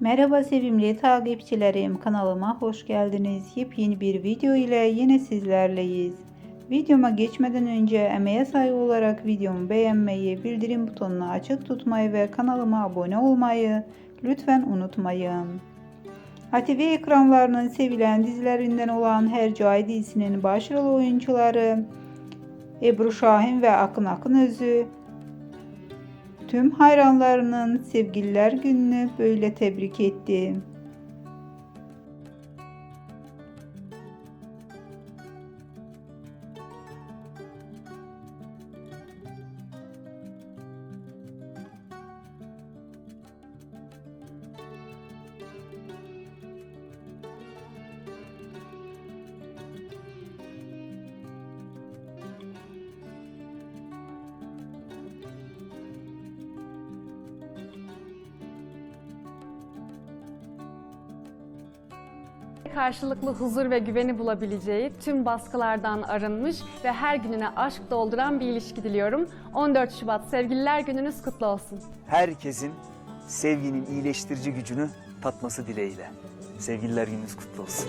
Merhaba sevimli takipçilerim kanalıma hoş geldiniz. Yepyeni bir video ile yine sizlerleyiz. Videoma geçmeden önce emeğe saygı olarak videomu beğenmeyi, bildirim butonunu açık tutmayı ve kanalıma abone olmayı lütfen unutmayın. ATV ekranlarının sevilen dizilerinden olan Hercai dizisinin başrol oyuncuları Ebru Şahin ve Akın Akınözü tüm hayranlarının sevgililer gününü böyle tebrik etti. Karşılıklı huzur ve güveni bulabileceği, tüm baskılardan arınmış ve her gününe aşk dolduran bir ilişki diliyorum. 14 Şubat Sevgililer Gününüz kutlu olsun. herkesin sevginin iyileştirici gücünü tatması dileğiyle. Sevgililer gününüz kutlu olsun.